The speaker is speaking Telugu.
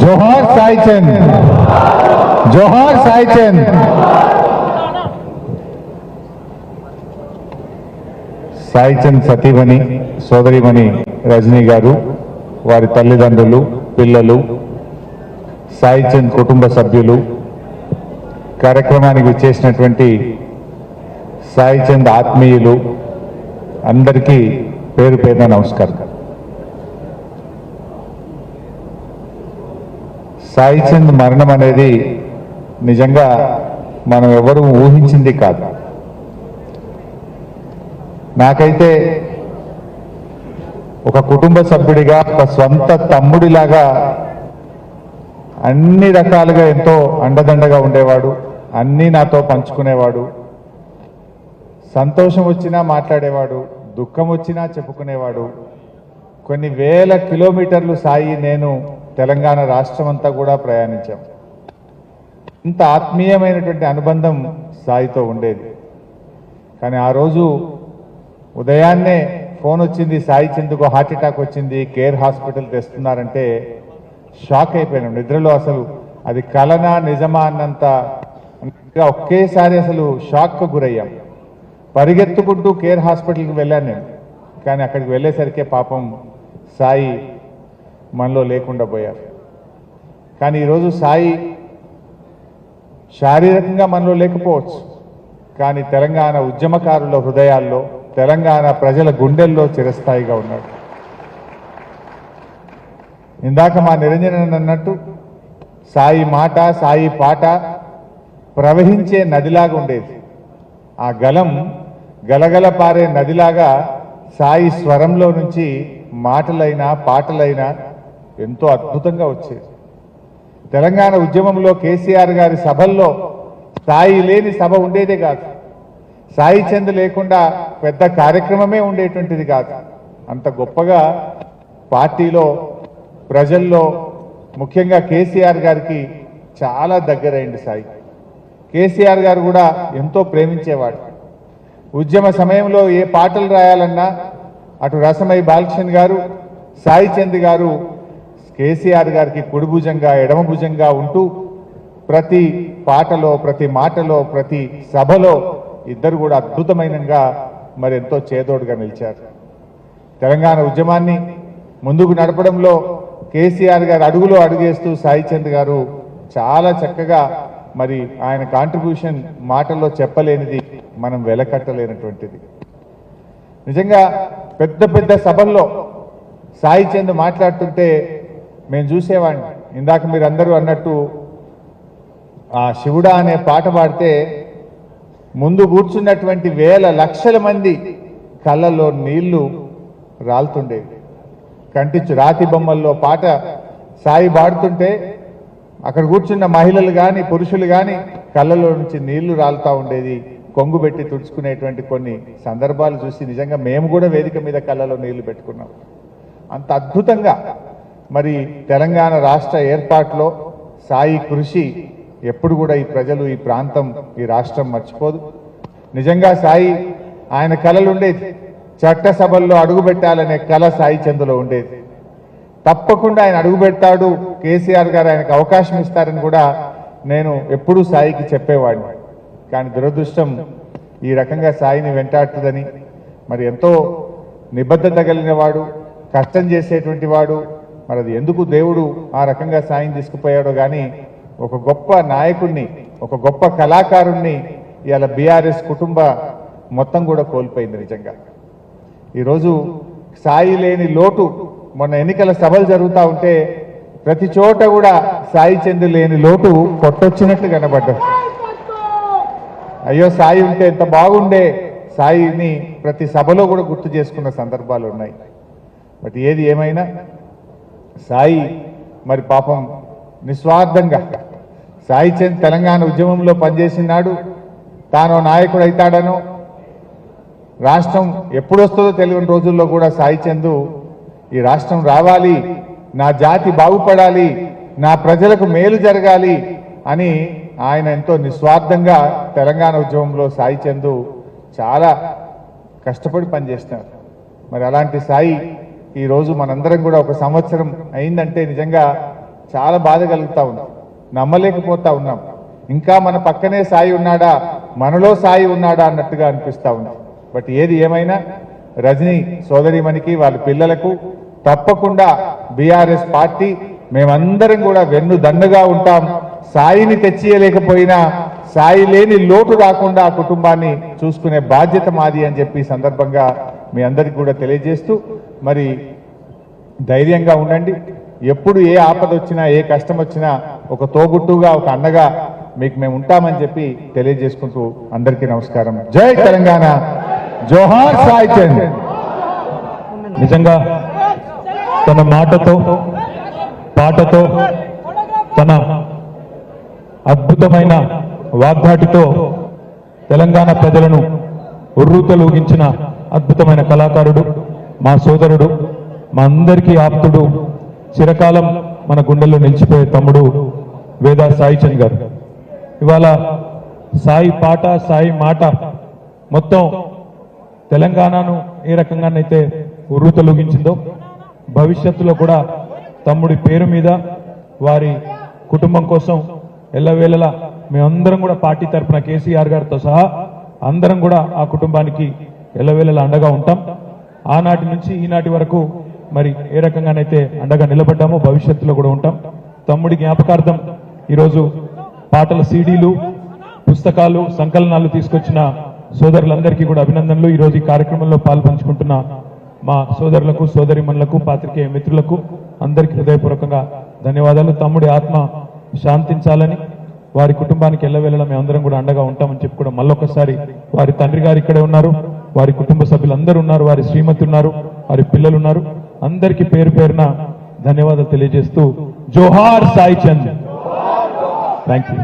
జోహార్ సాయి చంద్ జోహార్ సాయి చంద్ సాయి చంద్ సతీమణి సోదరిమణి రజనీ గారు వారి తల్లిదండ్రులు పిల్లలు సాయి చంద్ కుటుంబ సభ్యులు కార్యక్రమానికి చేసినటువంటి సాయి చంద్ ఆత్మీయులు అందరికీ పేరు పేరున నమస్కారం. సాయి చంద్ మరణం అనేది నిజంగా మనం ఎవరు ఊహించింది కాదు. నాకైతే ఒక కుటుంబ సభ్యుడిగా ఒక స్వంత తమ్ముడిలాగా అన్ని రకాలుగా ఎంతో అండదండగా ఉండేవాడు అన్నీ నాతో పంచుకునేవాడు సంతోషం వచ్చినా మాట్లాడేవాడు దుఃఖం వచ్చినా చెప్పుకునేవాడు. కొన్ని వేల కిలోమీటర్లు సాయి నేను తెలంగాణ రాష్ట్రం అంతా కూడా ప్రయాణించాం. ఇంత ఆత్మీయమైనటువంటి అనుబంధం సాయితో ఉండేది. కానీ ఆ రోజు ఉదయాన్నే ఫోన్ వచ్చింది సాయి చందుకు హార్ట్ అటాక్ వచ్చింది కేర్ హాస్పిటల్ తెస్తున్నారంటే షాక్ అయిపోయినాం. నిద్రలో అసలు అది కలనా నిజమా అన్నంత ఒకేసారి అసలు షాక్కు గురయ్యాం. పరిగెత్తుకుంటూ కేర్ హాస్పిటల్కి వెళ్ళాను నేను. కానీ అక్కడికి వెళ్ళేసరికే పాపం సాయి మనలో లేకుండా పోయారు. కానీ ఈరోజు సాయి శారీరకంగా మనలో లేకపోవచ్చు. కానీ తెలంగాణ ఉద్యమకారుల హృదయాల్లో తెలంగాణ ప్రజల గుండెల్లో చిరస్థాయిగా ఉన్నాడు. ఇందాక మా నిరంజన్ అన్నట్టు సాయి మాట సాయి పాట ప్రవహించే నదిలాగా ఉండేది. ఆ గలం గలగల పారే నదిలాగా సాయి స్వరంలో నుంచి మాటలైనా పాటలైనా ఎంతో అద్భుతంగా వచ్చేది. తెలంగాణ ఉద్యమంలో కేసీఆర్ గారి సభల్లో సాయి లేని సభ ఉండేదే కాదు. సాయి చంద్ లేకుండా పెద్ద కార్యక్రమమే ఉండేటువంటిది కాదు. అంత గొప్పగా పార్టీలో ప్రజల్లో ముఖ్యంగా కేసీఆర్ గారికి చాలా దగ్గరైంది సాయి. కేసీఆర్ గారు కూడా ఎంతో ప్రేమించేవాడు. ఉద్యమ సమయంలో ఏ పాటలు రాయాలన్నా అటు రసమై బాలకృష్ణ గారు సాయి చంద్ గారు కేసీఆర్ గారికి కుడి భుజంగా ఎడమ భుజంగా ఉంటూ ప్రతి పాటలో ప్రతి మాటలో ప్రతి సభలో ఇద్దరు కూడా అద్భుతమైనగా మరి ఎంతో చేదోడుగా నిలిచారు. తెలంగాణ ఉద్యమాన్ని ముందుకు నడపడంలో కేసీఆర్ గారు అడుగులో అడుగేస్తూ సాయి చంద్ గారు చాలా చక్కగా మరి ఆయన కాంట్రిబ్యూషన్ మాటల్లో చెప్పలేనిది మనం వెలకట్టలేనటువంటిది. నిజంగా పెద్ద పెద్ద సభల్లో సాయి చంద్ మాట్లాడుతుంటే మేము చూసేవాడిని ఇందాక మీరు అందరూ అన్నట్టు ఆ శివుడా అనే పాట పాడితే ముందు కూర్చున్నటువంటి వేల లక్షల మంది కళ్ళల్లో నీళ్ళు రాలుతుండేవి. కంటిచ్చు రాతి బొమ్మల్లో పాట సాయి పాడుతుంటే అక్కడ కూర్చున్న మహిళలు కానీ పురుషులు కానీ కళ్ళలో నుంచి నీళ్ళు రాలుతా ఉండేది. కొంగు పెట్టి తుడుచుకునేటువంటి కొన్ని సందర్భాలు చూసి నిజంగా మేము కూడా వేదిక మీద కళ్ళలో నీళ్ళు పెట్టుకున్నాం. అంత అద్భుతంగా మరి తెలంగాణ రాష్ట్ర ఏర్పాటులో సాయి కృషి ఎప్పుడు కూడా ఈ ప్రజలు ఈ ప్రాంతం ఈ రాష్ట్రం మర్చిపోదు. నిజంగా సాయి ఆయన కళలు ఉండేది చట్టసభల్లో అడుగుపెట్టాలనే కళ సాయి చందులో ఉండేది. తప్పకుండా ఆయన అడుగు పెడతాడు కేసీఆర్ గారు ఆయనకు అవకాశం ఇస్తారని కూడా నేను ఎప్పుడూ సాయికి చెప్పేవాడిని. కానీ దురదృష్టం ఈ రకంగా సాయిని వెంటాడుతుందని మరి ఎంతో నిబద్ధత కలిగిన వాడు కష్టం చేసేటువంటి వాడు మరి అది ఎందుకు దేవుడు ఆ రకంగా సాయం తీసుకుపోయాడో కానీ ఒక గొప్ప నాయకుడిని ఒక గొప్ప కళాకారుణ్ణి ఇవాళ బీఆర్ఎస్ కుటుంబ మొత్తం కూడా కోల్పోయింది నిజంగా. ఈరోజు సాయి లేని లోటు మొన్న ఎన్నికల సభలు జరుగుతూ ఉంటే ప్రతి చోట కూడా సాయి చందు లేని లోటు కొట్టొచ్చినట్లు కనబడ్డారు అయ్యో సాయి ఉంటే ఎంత బాగుండే సాయిని ప్రతి సభలో కూడా గుర్తు చేసుకున్న సందర్భాలు ఉన్నాయి. బట్ ఏది ఏమైనా సాయి మరి పాపం నిస్వార్థంగా సాయి చంద్ తెలంగాణ ఉద్యమంలో పనిచేసినాడు. తాను నాయకుడు అవుతాడనో రాష్ట్రం ఎప్పుడొస్తుందో తెలియని రోజుల్లో కూడా సాయి చందు ఈ రాష్ట్రం రావాలి నా జాతి బాగుపడాలి నా ప్రజలకు మేలు జరగాలి అని ఆయన ఎంతో నిస్వార్థంగా తెలంగాణ ఉద్యమంలో సాయి చందు చాలా కష్టపడి పనిచేస్తున్నారు. మరి అలాంటి సాయి ఈరోజు మనందరం కూడా ఒక సంవత్సరం అయిందంటే నిజంగా చాలా బాధ కలుగుతూ ఉన్నాం. నమ్మలేకపోతా ఉన్నాం. ఇంకా మన పక్కనే సాయి ఉన్నాడా మనలో సాయి ఉన్నాడా అన్నట్టుగా అనిపిస్తూ ఉంది. బట్ ఏది ఏమైనా రజనీ సోదరిమణికి వాళ్ళ పిల్లలకు తప్పకుండా బీఆర్ఎస్ పార్టీ మేమందరం కూడా వెన్ను దండగా ఉంటాం. సాయిని తెచ్చియలేకపోయినా సాయి లేని లోటు రాకుండా ఆ కుటుంబాన్ని చూసుకునే బాధ్యత మాది అని చెప్పి సందర్భంగా మీ అందరికీ కూడా తెలియజేస్తూ మరి ధైర్యంగా ఉండండి. ఎప్పుడు ఏ ఆపద వచ్చినా ఏ కష్టం వచ్చినా ఒక తోబుట్టుగా ఒక అన్నగా మీకు మేము ఉంటామని చెప్పి తెలియజేసుకుంటూ అందరికీ నమస్కారం. జై తెలంగాణ. జోహార్ సాయి నిజంగా తన మాటతో పాటతో తన అద్భుతమైన వాగ్ధాటితో తెలంగాణ ప్రజలను ఉర్రూతలూగించిన అద్భుతమైన కళాకారుడు మా సోదరుడు మా అందరికీ ఆప్తుడు చిరకాలం మన గుండెల్లో నిలిచిపోయే తమ్ముడు వేదా సాయి చంద్ గారు. ఇవాళ సాయి పాట సాయి మాట మొత్తం తెలంగాణను ఏ రకంగానైతే ఉర్రూతలూగించిందో భవిష్యత్తులో కూడా తమ్ముడి పేరు మీద వారి కుటుంబం కోసం ఎల్లవేళలా మేమందరం కూడా పార్టీ తరఫున కేసీఆర్ గారితో సహా అందరం కూడా ఆ కుటుంబానికి ఎల్లవేళలా అండగా ఉంటాం. ఆనాటి నుంచి ఈనాటి వరకు మరి ఏ రకంగానైతే అండగా నిలబడ్డామో భవిష్యత్తులో కూడా ఉంటాం. తమ్ముడి జ్ఞాపకార్థం ఈరోజు పాటల సీడీలు పుస్తకాలు సంకలనాలు తీసుకొచ్చిన సోదరులందరికీ కూడా అభినందనలు. ఈరోజు ఈ కార్యక్రమంలో పాల్పంచుకుంటున్న మా సోదరులకు సోదరిమణులకు పాత్రికేయ మిత్రులకు అందరికీ హృదయపూర్వకంగా ధన్యవాదాలు. తమ్ముడి ఆత్మ శాంతించాలని వారి కుటుంబానికి ఎల్లవేళలా మేమందరం కూడా అండగా ఉంటామని చెప్పి కూడా మళ్ళొకసారి వారి తండ్రి గారు ఇక్కడే ఉన్నారు వారి కుటుంబ సభ్యులందరూ ఉన్నారు వారి శ్రీమతి ఉన్నారు వారి పిల్లలు ఉన్నారు. అందరికీ పేరు పేరున ధన్యవాదాలు తెలియజేస్తూ జోహార్ సాయి చంద్ థ్యాంక్ యూ